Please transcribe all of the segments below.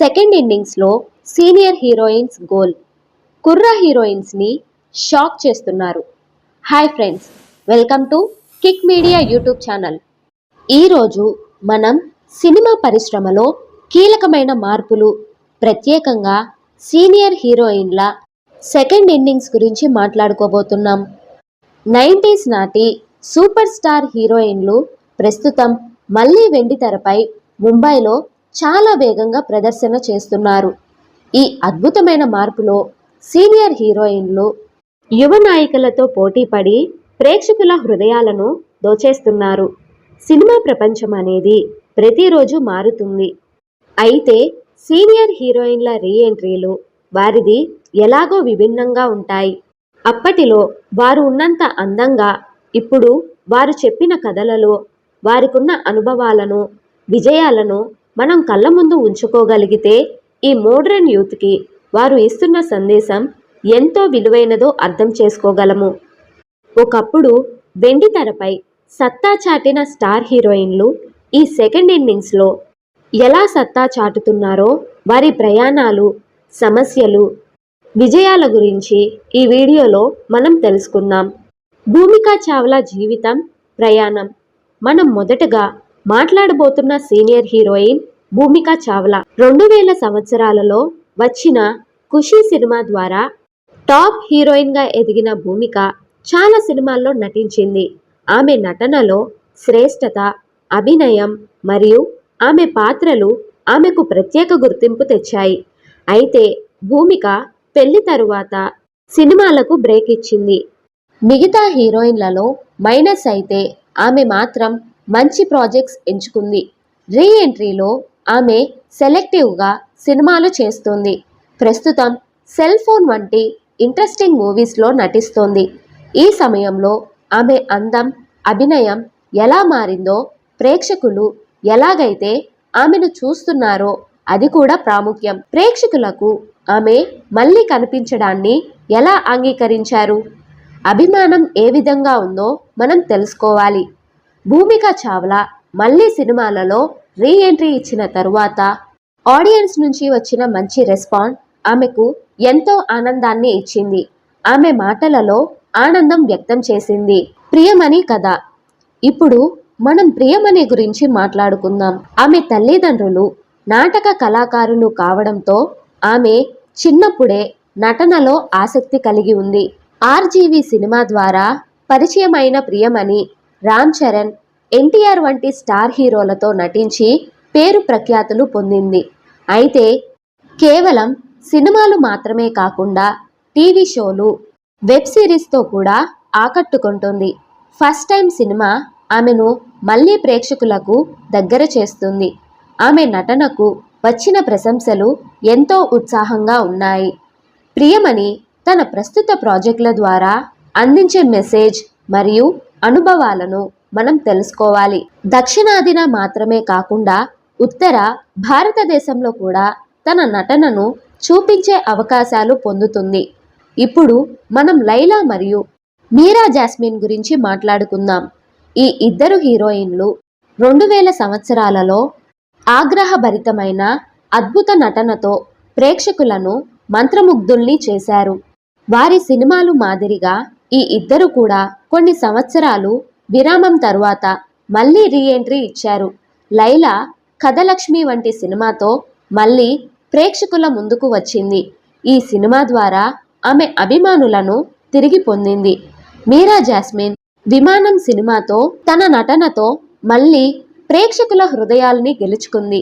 Second ఇన్నింగ్స్లో senior heroines goal. కుర్ర హీరోయిన్స్ని షాక్ చేస్తున్నారు. Hi friends welcome to Kick Media YouTube channel. ఈరోజు మనం సినిమా పరిశ్రమలో కీలకమైన మార్పులు ప్రత్యేకంగా సీనియర్ హీరోయిన్ల సెకండ్ ఇన్నింగ్స్ గురించి మాట్లాడుకోబోతున్నాం. నైంటీస్ నాటి సూపర్ స్టార్ హీరోయిన్లు ప్రస్తుతం మళ్ళీ వెండితెరపై ముంబైలో చాలా వేగంగా ప్రదర్శన చేస్తున్నారు. ఈ అద్భుతమైన మార్పులో సీనియర్ హీరోయిన్లు యువ నాయికలతో పోటీపడి ప్రేక్షకుల హృదయాలను దోచేస్తున్నారు. సినిమా ప్రపంచం అనేది ప్రతిరోజు మారుతుంది. అయితే సీనియర్ హీరోయిన్ల రీఎంట్రీలు వారిది ఎలాగో విభిన్నంగా ఉంటాయి. అప్పటిలో వారు ఉన్నంత అందంగా ఇప్పుడు వారు చెప్పిన కథలలో వారికున్న అనుభవాలను విజయాలను మనం కళ్ళ ముందు ఉంచుకోగలిగితే ఈ మోడ్రన్ యూత్కి వారు ఇస్తున్న సందేశం ఎంతో విలువైనదో అర్థం చేసుకోగలము. ఒకప్పుడు వెండి తెరపై సత్తా చాటిన స్టార్ హీరోయిన్లు ఈ సెకండ్ ఇన్నింగ్స్లో ఎలా సత్తా చాటుతున్నారో వారి ప్రయాణాలు సమస్యలు విజయాల గురించి ఈ వీడియోలో మనం తెలుసుకుందాం. భూమికా చావ్లా జీవితం ప్రయాణం. మనం మొదటగా మాట్లాడబోతున్న సీనియర్ హీరోయిన్ భూమిక చావ్లా. రెండు వేల సంవత్సరాలలో వచ్చిన ఖుషీ సినిమా ద్వారా టాప్ హీరోయిన్గా ఎదిగిన భూమిక చాలా సినిమాల్లో నటించింది. ఆమె నటనలో శ్రేష్టత అభినయం మరియు ఆమె పాత్రలు ఆమెకు ప్రత్యేక గుర్తింపు తెచ్చాయి. అయితే భూమిక పెళ్ళి తరువాత సినిమాలకు బ్రేక్ ఇచ్చింది. మిగతా హీరోయిన్లలో మైనస్ అయితే ఆమె మాత్రం మంచి ప్రాజెక్ట్స్ ఎంచుకుంది. రీ ఎంట్రీలో ఆమె సెలెక్టివ్గా సినిమాలు చేస్తుంది. ప్రస్తుతం సెల్ ఫోన్ వంటి ఇంట్రెస్టింగ్ మూవీస్లో నటిస్తోంది. ఈ సమయంలో ఆమె అందం అభినయం ఎలా మారిందో ప్రేక్షకులు ఎలాగైతే ఆమెను చూస్తున్నారో అది కూడా ప్రాముఖ్యం. ప్రేక్షకులకు ఆమె మళ్ళీ కనిపించడాన్ని ఎలా అంగీకరించారు? అభిమానం ఏ విధంగా ఉందో మనం తెలుసుకోవాలి. భూమిక చావ్లా మళ్ళీ సినిమాలలో రీ ఎంట్రీ ఇచ్చిన తరువాత ఆడియన్స్ నుంచి వచ్చిన మంచి రెస్పాన్స్ ఆమెకు ఎంతో ఆనందాన్ని ఇచ్చింది. ఆమె మాటలలో ఆనందం వ్యక్తం చేసింది. ప్రియమణి కథ. ఇప్పుడు మనం ప్రియమణి గురించి మాట్లాడుకుందాం. ఆమె తల్లిదండ్రులు నాటక కళాకారులు కావడంతో ఆమె చిన్నప్పుడే నటనలో ఆసక్తి కలిగి ఉంది. ఆర్జీవి సినిమా ద్వారా పరిచయమైన ప్రియమణి రామ్ చరణ్ ఎన్టీఆర్ వంటి స్టార్ హీరోలతో నటించి పేరు ప్రఖ్యాతులు పొందింది. అయితే కేవలం సినిమాలు మాత్రమే కాకుండా టీవీ షోలు వెబ్ సిరీస్తో కూడా ఆకట్టుకుంటుంది. ఫస్ట్ టైం సినిమా ఆమెను మళ్ళీ ప్రేక్షకులకు దగ్గర చేస్తుంది. ఆమె నటనకు వచ్చిన ప్రశంసలు ఎంతో ఉత్సాహంగా ఉన్నాయి. ప్రియమణి తన ప్రస్తుత ప్రాజెక్టుల ద్వారా అందించే మెసేజ్ మరియు అనుభవాలను మనం తెలుసుకోవాలి. దక్షిణాదిన మాత్రమే కాకుండా ఉత్తర భారతదేశంలో కూడా తన నటనను చూపించే అవకాశాలు పొందుతుంది. ఇప్పుడు మనం లైలా మరియు మీరా జాస్మిన్ గురించి మాట్లాడుకుందాం. ఈ ఇద్దరు హీరోయిన్లు రెండు వేల సంవత్సరాలలో ఆగ్రహభరితమైన అద్భుత నటనతో ప్రేక్షకులను మంత్రముగ్ధుల్ని చేశారు. వారి సినిమాలు మాదిరిగా ఈ ఇద్దరు కూడా కొన్ని సంవత్సరాలు విరామం తరువాత మళ్ళీ రీఎంట్రీ ఇచ్చారు. లైలా కథలక్ష్మి వంటి సినిమాతో మళ్ళీ ప్రేక్షకుల ముందుకు వచ్చింది. ఈ సినిమా ద్వారా ఆమె అభిమానులను తిరిగి పొందింది. మీరా జాస్మిన్ విమానం సినిమాతో తన నటనతో మళ్ళీ ప్రేక్షకుల హృదయాల్ని గెలుచుకుంది.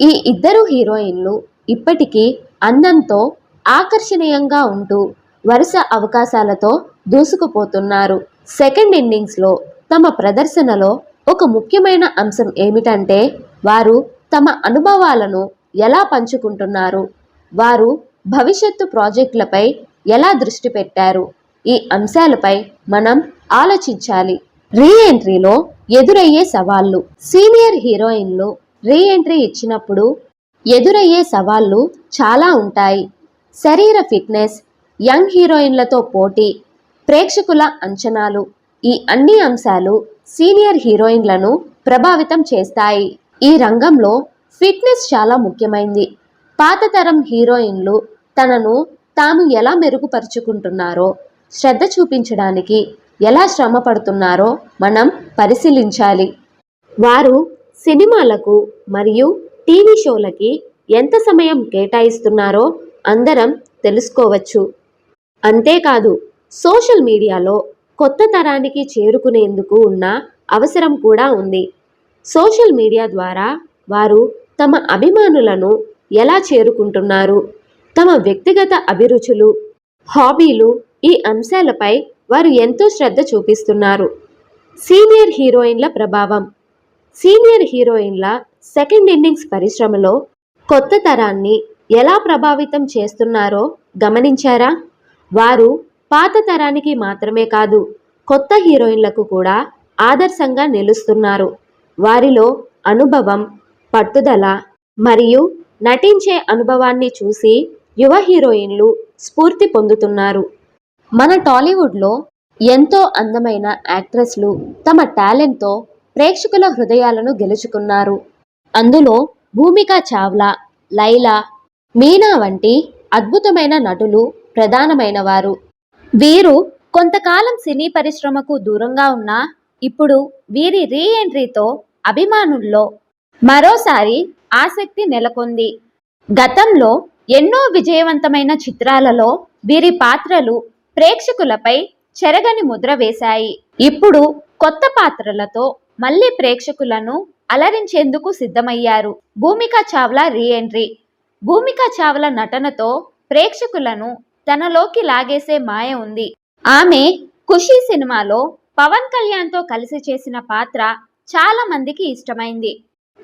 ఈ ఇద్దరు హీరోయిన్లు ఇప్పటికీ అందంతో ఆకర్షణీయంగా ఉంటూ వరుస అవకాశాలతో దూసుకుపోతున్నారు. సెకండ్ ఇన్నింగ్స్లో తమ ప్రదర్శనలో ఒక ముఖ్యమైన అంశం ఏమిటంటే వారు తమ అనుభవాలను ఎలా పంచుకుంటున్నారు? వారు భవిష్యత్తు ప్రాజెక్టులపై ఎలా దృష్టి పెట్టారు? ఈ అంశాలపై మనం ఆలోచించాలి. రీ ఎంట్రీలో ఎదురయ్యే సవాళ్ళు. సీనియర్ హీరోయిన్లు రీ ఎంట్రీ ఇచ్చినప్పుడు ఎదురయ్యే సవాళ్ళు చాలా ఉంటాయి. శరీర ఫిట్నెస్ యంగ్ హీరోయిన్లతో పోటీ ప్రేక్షకుల అంచనాలు ఈ అన్ని అంశాలు సీనియర్ హీరోయిన్లను ప్రభావితం చేస్తాయి. ఈ రంగంలో ఫిట్నెస్ చాలా ముఖ్యమైంది. పాత తరం హీరోయిన్లు తనను తాము ఎలా మెరుగుపరుచుకుంటున్నారో శ్రద్ధ చూపించడానికి ఎలా శ్రమ పడుతున్నారో మనం పరిశీలించాలి. వారు సినిమాలకు మరియు టీవీ షోలకి ఎంత సమయం కేటాయిస్తున్నారో అందరం తెలుసుకోవచ్చు. అంతేకాదు సోషల్ మీడియాలో కొత్త తరానికి చేరుకునేందుకు ఉన్న అవసరం కూడా ఉంది. సోషల్ మీడియా ద్వారా వారు తమ అభిమానులను ఎలా చేరుకుంటున్నారు? తమ వ్యక్తిగత అభిరుచులు హాబీలు ఈ అంశాలపై వారు ఎంతో శ్రద్ధ చూపిస్తున్నారు. సీనియర్ హీరోయిన్ల ప్రభావం. సీనియర్ హీరోయిన్ల సెకండ్ ఇన్నింగ్స్ పరిశ్రమలో కొత్త తరాన్ని ఎలా ప్రభావితం చేస్తున్నారో గమనించారా? వారు పాత తరానికి మాత్రమే కాదు కొత్త హీరోయిన్లకు కూడా ఆదర్శంగా నిలుస్తున్నారు. వారిలో అనుభవం పట్టుదల మరియు నటించే అనుభవాన్ని చూసి యువ హీరోయిన్లు స్ఫూర్తి పొందుతున్నారు. మన టాలీవుడ్లో ఎంతో అందమైన యాక్ట్రెస్లు తమ టాలెంట్తో ప్రేక్షకుల హృదయాలను గెలుచుకున్నారు. అందులో భూమిక చావ్లా లైలా మీనా వంటి అద్భుతమైన నటులు ప్రధానమైన వారు వీరు కొంతకాలం సినీ పరిశ్రమకు దూరంగా ఉన్నా ఇప్పుడు వీరి రీ ఎంట్రీతో అభిమానుల్లో మరోసారి ఆసక్తి నెలకొంది. గతంలో ఎన్నో విజయవంతమైన చిత్రాలలో వీరి పాత్రలు ప్రేక్షకులపై చెరగని ముద్ర వేశాయి. ఇప్పుడు కొత్త పాత్రలతో మళ్ళీ ప్రేక్షకులను అలరించేందుకు సిద్ధమయ్యారు భూమిక చావ్లా రీ ఎంట్రీ భూమిక చావ్లా నటనతో ప్రేక్షకులను తనలోకి లాగేసే మాయ ఉంది. ఆమె ఖుషి సినిమాలో పవన్ కళ్యాణ్తో కలిసి చేసిన పాత్ర చాలా మందికి ఇష్టమైంది.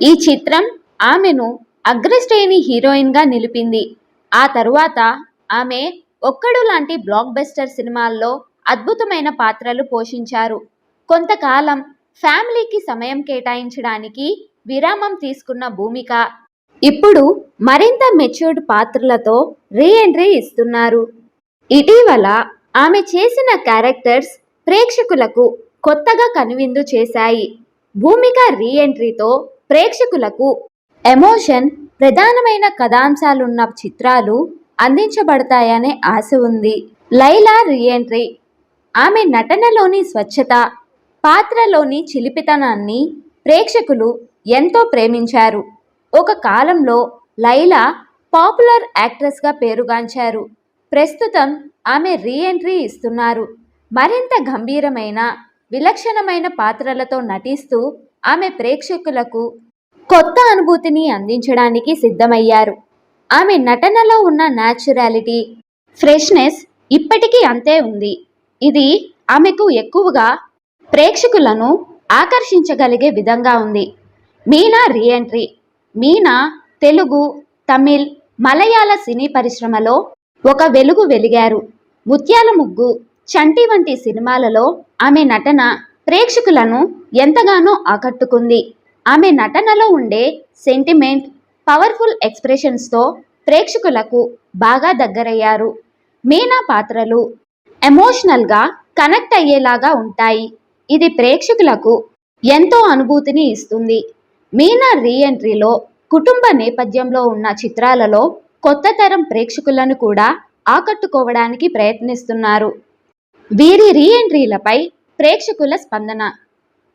ఈ చిత్రం ఆమెను అగ్రశ్రేణి హీరోయిన్గా నిలిపింది. ఆ తరువాత ఆమె ఒక్కడు లాంటి బ్లాక్ బస్టర్ సినిమాల్లో అద్భుతమైన పాత్రలు పోషించారు. కొంతకాలం ఫ్యామిలీకి సమయం కేటాయించడానికి విరామం తీసుకున్న భూమిక ఇప్పుడు మరింత మెచ్యూర్డ్ పాత్రలతో రీ ఎంట్రీ ఇస్తున్నారు. ఇటీవల ఆమె చేసిన క్యారెక్టర్స్ ప్రేక్షకులకు కొత్తగా కనువిందు చేశాయి. భూమిక రీ ఎంట్రీతో ప్రేక్షకులకు ఎమోషన్ ప్రధానమైన కథాంశాలున్న చిత్రాలు అందించబడతాయనే ఆశ ఉంది. లైలా రీఎంట్రీ ఆమె నటనలోని స్వచ్ఛత పాత్రలోని చిలిపితనాన్ని ప్రేక్షకులు ఎంతో ప్రేమించారు. ఒక కాలంలో లైలా పాపులర్ యాక్ట్రెస్గా పేరుగాంచారు. ప్రస్తుతం ఆమె రీ ఎంట్రీ ఇస్తున్నారు. మరింత గంభీరమైన విలక్షణమైన పాత్రలతో నటిస్తూ ఆమె ప్రేక్షకులకు కొత్త అనుభూతిని అందించడానికి సిద్ధమయ్యారు. ఆమె నటనలో ఉన్న న్యాచురాలిటీ ఫ్రెష్నెస్ ఇప్పటికీ అంతే ఉంది. ఇది ఆమెకు ఎక్కువగా ప్రేక్షకులను ఆకర్షించగలిగే విధంగా ఉంది. మీనా రీఎంట్రీ మీనా తెలుగు తమిళ్ మలయాళ సినీ పరిశ్రమలో ఒక వెలుగు వెలిగారు. ముత్యాల ముగ్గు చంటి వంటి సినిమాలలో ఆమె నటన ప్రేక్షకులను ఎంతగానో ఆకట్టుకుంది. ఆమె నటనలో ఉండే సెంటిమెంట్ పవర్ఫుల్ ఎక్స్ప్రెషన్స్తో ప్రేక్షకులకు బాగా దగ్గరయ్యారు. మీనా పాత్రలు ఎమోషనల్గా కనెక్ట్ అయ్యేలాగా ఉంటాయి. ఇది ప్రేక్షకులకు ఎంతో అనుభూతిని ఇస్తుంది. మీనా రీఎంట్రీలో కుటుంబ నేపథ్యంలో ఉన్న చిత్రాలలో కొత్త తరం ప్రేక్షకులను కూడా ఆకట్టుకోవడానికి ప్రయత్నిస్తున్నారు. వీరి రీఎంట్రీలపై ప్రేక్షకుల స్పందన.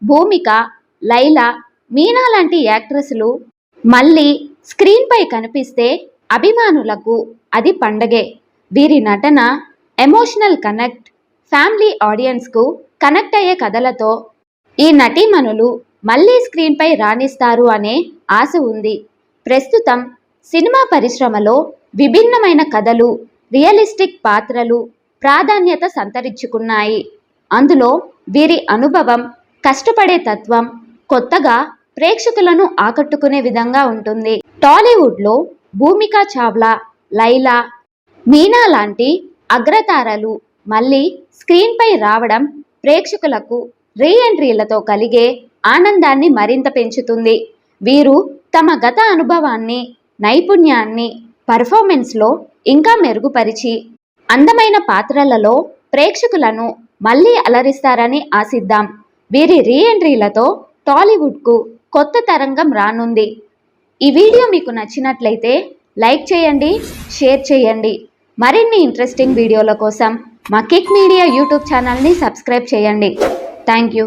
భూమిక లైలా మీనా లాంటి యాక్ట్రెస్లు మళ్ళీ స్క్రీన్పై కనిపిస్తే అభిమానులకు అది పండగే. వీరి నటన ఎమోషనల్ కనెక్ట్ ఫ్యామిలీ ఆడియన్స్కు కనెక్ట్ అయ్యే కథలతో ఈ నటీమణులు మళ్ళీ స్క్రీన్పై రాణిస్తారు అనే ఆశ ఉంది. ప్రస్తుతం సినిమా పరిశ్రమలో విభిన్నమైన కథలు రియలిస్టిక్ పాత్రలు ప్రాధాన్యత సంతరించుకున్నాయి. అందులో వీరి అనుభవం కష్టపడే తత్వం కొత్తగా ప్రేక్షకులను ఆకట్టుకునే విధంగా ఉంటుంది. టాలీవుడ్లో భూమికా చావ్లా లైలా మీనా లాంటి అగ్రతారలు మళ్ళీ స్క్రీన్పై రావడం ప్రేక్షకులకు రీ ఎంట్రీలతో కలిగే ఆనందాన్ని మరింత పెంచుతుంది. వీరు తమ గత అనుభవాన్ని నైపుణ్యాన్ని పర్ఫార్మెన్స్లో ఇంకా మెరుగుపరిచి అందమైన పాత్రలలో ప్రేక్షకులను మళ్ళీ అలరిస్తారని ఆశిద్దాం. వీరి రీ ఎంట్రీలతో టాలీవుడ్కు కొత్త తరంగం రానుంది. ఈ వీడియో మీకు నచ్చినట్లయితే లైక్ చేయండి షేర్ చేయండి. మరిన్ని ఇంట్రెస్టింగ్ వీడియోల కోసం మా కిక్ మీడియా యూట్యూబ్ ఛానల్ని సబ్స్క్రైబ్ చేయండి. Thank you.